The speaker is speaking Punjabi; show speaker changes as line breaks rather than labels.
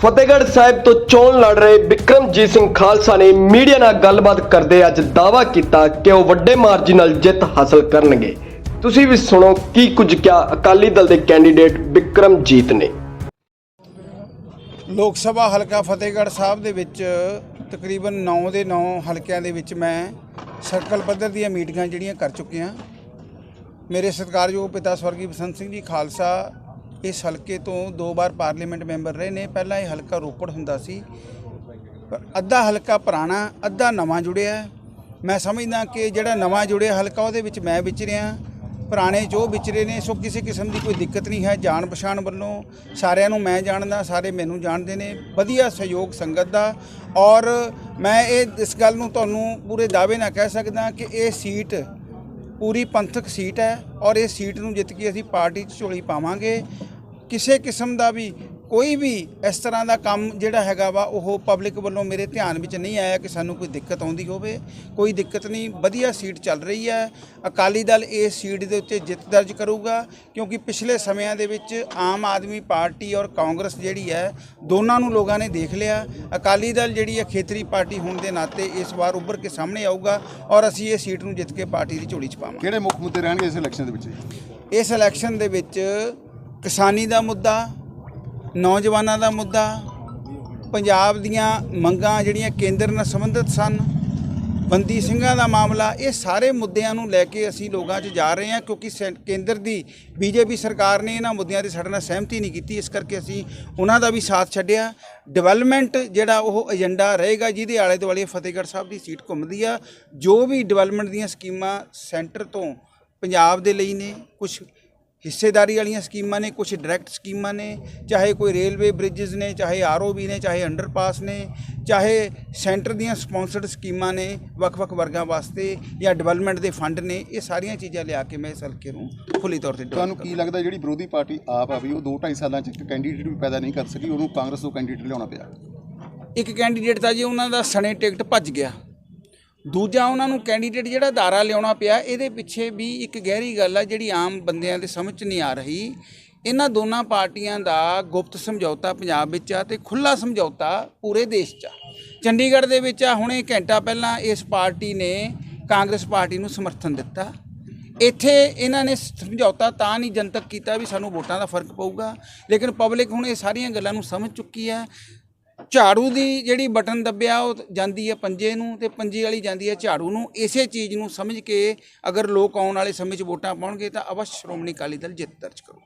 ਫਤਿਹਗੜ੍ਹ ਸਾਹਿਬ ਤੋਂ ਚੋਣ ਲੜ ਰਹੇ ਬਿਕਰਮਜੀਤ ਸਿੰਘ ਖਾਲਸਾ ਨੇ ਮੀਡੀਆ ਨਾਲ ਗੱਲਬਾਤ ਕਰਦੇ ਅੱਜ ਦਾਅਵਾ ਕੀਤਾ ਕਿ ਉਹ ਵੱਡੇ ਮਾਰਜਨ ਨਾਲ ਜਿੱਤ ਹਾਸਲ ਕਰਨਗੇ। ਤੁਸੀਂ ਵੀ ਸੁਣੋ ਕੀ ਕੁਝ ਕਿਹਾ ਅਕਾਲੀ ਦਲ ਦੇ ਕੈਂਡੀਡੇਟ ਬਿਕਰਮਜੀਤ ਨੇ।
ਲੋਕ ਸਭਾ ਹਲਕਾ ਫਤਿਹਗੜ੍ਹ ਸਾਹਿਬ ਦੇ ਵਿੱਚ ਤਕਰੀਬਨ 9 ਦੇ 9 ਹਲਕਿਆਂ ਦੇ ਵਿੱਚ ਮੈਂ ਸਰਕਲ ਪੱਧਰ ਦੀਆਂ ਮੀਟਿੰਗਾਂ ਜਿਹੜੀਆਂ ਕਰ ਚੁੱਕਿਆ ਮੇਰੇ ਸਤਿਕਾਰਯੋਗ ਪਿਤਾ ਸਵਰਗੀ ਬਸੰਤ ਸਿੰਘ ਜੀ, ਖਾਲਸਾ ਇਸ ਹਲਕੇ ਤੋਂ ਦੋ ਵਾਰ ਪਾਰਲੀਮੈਂਟ ਮੈਂਬਰ ਰਹੇ ਨੇ। ਪਹਿਲਾਂ ਇਹ ਹਲਕਾ ਰੋਪੜ ਹੁੰਦਾ ਸੀ। ਪਰ ਅੱਧਾ ਹਲਕਾ ਪੁਰਾਣਾ, ਅੱਧਾ ਨਵਾਂ ਜੁੜਿਆ ਮੈਂ ਸਮਝਦਾ ਕਿ ਜਿਹੜਾ ਨਵਾਂ ਜੁੜਿਆ ਹਲਕਾ, ਉਹਦੇ ਵਿੱਚ ਮੈਂ ਵਿਚਰਿਆ ਪੁਰਾਣੇ ਜੋ ਵਿਚਰੇ ਨੇ, ਸੋ ਕਿਸੇ ਕਿਸਮ ਦੀ ਕੋਈ ਦਿੱਕਤ ਨਹੀਂ ਹੈ। ਜਾਣ ਪਛਾਣ ਵੱਲੋਂ ਸਾਰਿਆਂ ਨੂੰ ਮੈਂ ਜਾਣਦਾ, ਸਾਰੇ ਮੈਨੂੰ ਜਾਣਦੇ ਨੇ। ਵਧੀਆ ਸਹਿਯੋਗ ਸੰਗਤ ਦਾ। ਔਰ ਮੈਂ ਇਹ, ਇਸ ਗੱਲ ਨੂੰ ਤੁਹਾਨੂੰ ਪੂਰੇ ਦਾਅਵੇ ਨਾਲ ਕਹਿ ਸਕਦਾ ਕਿ ਇਹ ਸੀਟ, ਪੂਰੀ ਪੰਥਕ ਸੀਟ ਹੈ। ਔਰ ਇਹ ਸੀਟ ਨੂੰ ਜਿੱਤ ਕੇ ਅਸੀਂ ਪਾਰਟੀ 'ਚ ਝੋਲੀ ਪਾਵਾਂਗੇ। ਕਿਸੇ ਕਿਸਮ ਦਾ ਵੀ ਕੋਈ ਵੀ ਇਸ ਤਰ੍ਹਾਂ ਦਾ ਕੰਮ ਜਿਹੜਾ ਹੈਗਾ ਵਾ ਉਹ ਪਬਲਿਕ ਵੱਲੋਂ ਮੇਰੇ ਧਿਆਨ ਵਿੱਚ ਨਹੀਂ ਆਇਆ ਕਿ ਸਾਨੂੰ ਕੋਈ ਦਿੱਕਤ ਆਉਂਦੀ ਹੋਵੇ। ਕੋਈ ਦਿੱਕਤ ਨਹੀਂ ਵਧੀਆ ਸੀਟ ਚੱਲ ਰਹੀ ਹੈ। ਅਕਾਲੀ ਦਲ ਇਸ ਸੀਟ ਦੇ ਉੱਤੇ ਜਿੱਤ ਦਰਜ ਕਰੂਗਾ ਕਿਉਂਕਿ ਪਿਛਲੇ ਸਮਿਆਂ ਦੇ ਵਿੱਚ ਆਮ ਆਦਮੀ ਪਾਰਟੀ ਔਰ ਕਾਂਗਰਸ ਜਿਹੜੀ ਹੈ ਦੋਨਾਂ ਨੂੰ ਲੋਕਾਂ ਨੇ ਦੇਖ ਲਿਆ। ਅਕਾਲੀ ਦਲ ਜਿਹੜੀ ਹੈ ਖੇਤਰੀ ਪਾਰਟੀ ਹੋਣ ਦੇ ਨਾਤੇ ਇਸ ਵਾਰ ਉੱਭਰ ਕੇ ਸਾਹਮਣੇ ਆਊਗਾ ਔਰ ਅਸੀਂ ਇਹ ਸੀਟ ਨੂੰ ਜਿੱਤ ਕੇ ਪਾਰਟੀ ਦੀ ਝੋਲੀ 'ਚ ਪਾਵਾਂਗੇ।
ਕਿਹੜੇ ਮੁੱਖ ਮੁੱਦੇ ਰਹਿਣਗੇ ਇਸ ਇਲੈਕਸ਼ਨ ਦੇ ਵਿੱਚ
ਇਸ ਇਲੈਕਸ਼ਨ ਦੇ ਵਿੱਚ ਕਿਸਾਨੀ ਦਾ ਮੁੱਦਾ, ਨੌਜਵਾਨਾਂ ਦਾ ਮੁੱਦਾ, ਪੰਜਾਬ ਦੀਆਂ ਮੰਗਾਂ ਜਿਹੜੀਆਂ ਕੇਂਦਰ ਨਾਲ ਸੰਬੰਧਿਤ ਸਨ, ਬੰਦੀ ਸਿੰਘਾਂ ਦਾ ਮਾਮਲਾ, ਇਹ ਸਾਰੇ ਮੁੱਦਿਆਂ ਨੂੰ ਲੈ ਕੇ ਅਸੀਂ ਲੋਕਾਂ 'ਚ ਜਾ ਰਹੇ ਹਾਂ ਕਿਉਂਕਿ ਸੈਂ- ਕੇਂਦਰ ਦੀ ਬੀਜੇਪੀ ਸਰਕਾਰ ਨੇ ਇਹਨਾਂ ਮੁੱਦਿਆਂ ਤੇ ਸਾਡੇ ਨਾਲ ਸਹਿਮਤੀ ਨਹੀਂ ਕੀਤੀ, ਇਸ ਕਰਕੇ ਅਸੀਂ ਉਹਨਾਂ ਦਾ ਵੀ ਸਾਥ ਛੱਡਿਆ। ਡਿਵੈਲਪਮੈਂਟ ਜਿਹੜਾ ਉਹ ਏਜੰਡਾ ਰਹੇਗਾ, ਜਿਹਦੇ ਆਲੇ ਦੁਆਲੇ ਫਤਿਹਗੜ੍ਹ ਸਾਹਿਬ ਦੀ ਸੀਟ ਘੁੰਮਦੀ ਆ, ਜੋ ਵੀ ਡਿਵੈਲਪਮੈਂਟ ਦੀਆਂ ਸਕੀਮਾਂ ਸੈਂਟਰ ਤੋਂ ਪੰਜਾਬ ਦੇ ਲਈ ਨੇ ਕੁਝ ਹਿੱਸੇਦਾਰੀ ਵਾਲੀਆਂ ਸਕੀਮਾਂ ਨੇ ਕੁਝ ਡਾਇਰੈਕਟ ਸਕੀਮਾਂ ਨੇ ਚਾਹੇ ਕੋਈ ਰੇਲਵੇ ਬ੍ਰਿਜਸ ਨੇ ਚਾਹੇ ਆਰਓਬੀ ਨੇ ਚਾਹੇ ਅੰਡਰਪਾਸ ਨੇ ਚਾਹੇ ਸੈਂਟਰ ਦੀਆਂ ਸਪਾਂਸਰਡ ਸਕੀਮਾਂ ਨੇ ਵੱਖ-ਵੱਖ ਵਰਗਾਂ ਵਾਸਤੇ ਜਾਂ ਡਿਵੈਲਪਮੈਂਟ ਦੇ ਫੰਡ ਨੇ ਇਹ ਸਾਰੀਆਂ ਚੀਜ਼ਾਂ ਲਿਆ ਕੇ ਮੈਂ ਇਸ ਹਲਕੇ ਨੂੰ ਖੁੱਲੀ ਤੌਰ ਤੇ
ਤੁਹਾਨੂੰ ਕੀ ਲੱਗਦਾ ਜਿਹੜੀ ਵਿਰੋਧੀ ਪਾਰਟੀ ਆਪ ਆ ਵੀ ਉਹ 2.5 ਸਾਲਾਂ ਚ ਇੱਕ ਕੈਂਡੀਡੇਟ ਵੀ ਪੈਦਾ ਨਹੀਂ ਕਰ ਸਕੀ ਉਹਨੂੰ ਕਾਂਗਰਸ ਤੋਂ ਕੈਂਡੀਡੇਟ ਲਿਆਉਣਾ ਪਿਆ?
ਇੱਕ ਕੈਂਡੀਡੇਟ ਤਾਂ ਜੀ ਉਹਨਾਂ ਦਾ ਸਣੇ ਟਿਕਟ ਭੱਜ ਗਿਆ। ਦੂਜਾ ਉਹਨਾਂ ਨੂੰ ਕੈਂਡੀਡੇਟ ਜਿਹੜਾ ਦਾਰਾ ਲਿਆਉਣਾ ਪਿਆ, ਇਹਦੇ ਪਿੱਛੇ ਵੀ ਇੱਕ ਗਹਿਰੀ ਗੱਲ ਆ ਜਿਹੜੀ ਆਮ ਬੰਦਿਆਂ ਦੇ ਸਮਝ 'ਚ ਨਹੀਂ ਆ ਰਹੀ। ਇਹਨਾਂ ਦੋਨਾਂ ਪਾਰਟੀਆਂ ਦਾ ਗੁਪਤ ਸਮਝੌਤਾ ਪੰਜਾਬ ਵਿੱਚ ਆ ਤੇ ਖੁੱਲਾ ਸਮਝੌਤਾ ਪੂਰੇ ਦੇਸ਼ 'ਚ ਆ। ਚੰਡੀਗੜ੍ਹ ਦੇ ਵਿੱਚ ਆ, ਹੁਣੇ ਘੰਟਾ ਪਹਿਲਾਂ ਇਸ ਪਾਰਟੀ ਨੇ ਕਾਂਗਰਸ ਪਾਰਟੀ ਨੂੰ ਸਮਰਥਨ ਦਿੱਤਾ। ਇੱਥੇ ਇਹਨਾਂ ਨੇ ਸਮਝੌਤਾ ਤਾਂ ਨਹੀਂ ਜਨਤਕ ਕੀਤਾ ਵੀ ਸਾਨੂੰ ਵੋਟਾਂ ਦਾ ਫ਼ਰਕ ਪਊਗਾ, ਲੇਕਿਨ ਪਬਲਿਕ ਹੁਣ ਇਹ ਸਾਰੀਆਂ ਗੱਲਾਂ ਨੂੰ ਸਮਝ ਚੁੱਕੀ ਹੈ। ਝਾੜੂ ਦੀ ਜਿਹੜੀ ਬਟਨ ਦੱਬਿਆ, ਉਹ ਜਾਂਦੀ ਹੈ ਪੰਜੇ ਨੂੰ ਤੇ ਪੰਜੇ ਵਾਲੀ ਜਾਂਦੀ ਹੈ ਝਾੜੂ ਨੂੰ। ਇਸੇ ਚੀਜ਼ ਨੂੰ ਸਮਝ ਕੇ ਅਗਰ ਲੋਕ ਆਉਣ ਵਾਲੇ ਸਮੇਂ 'ਚ ਵੋਟਾਂ ਪਾਉਣਗੇ ਤਾਂ ਅਵਸ਼ ਸ਼੍ਰੋਮਣੀ ਅਕਾਲੀ ਦਲ ਜਿੱਤ ਦਰਜ ਕਰੂ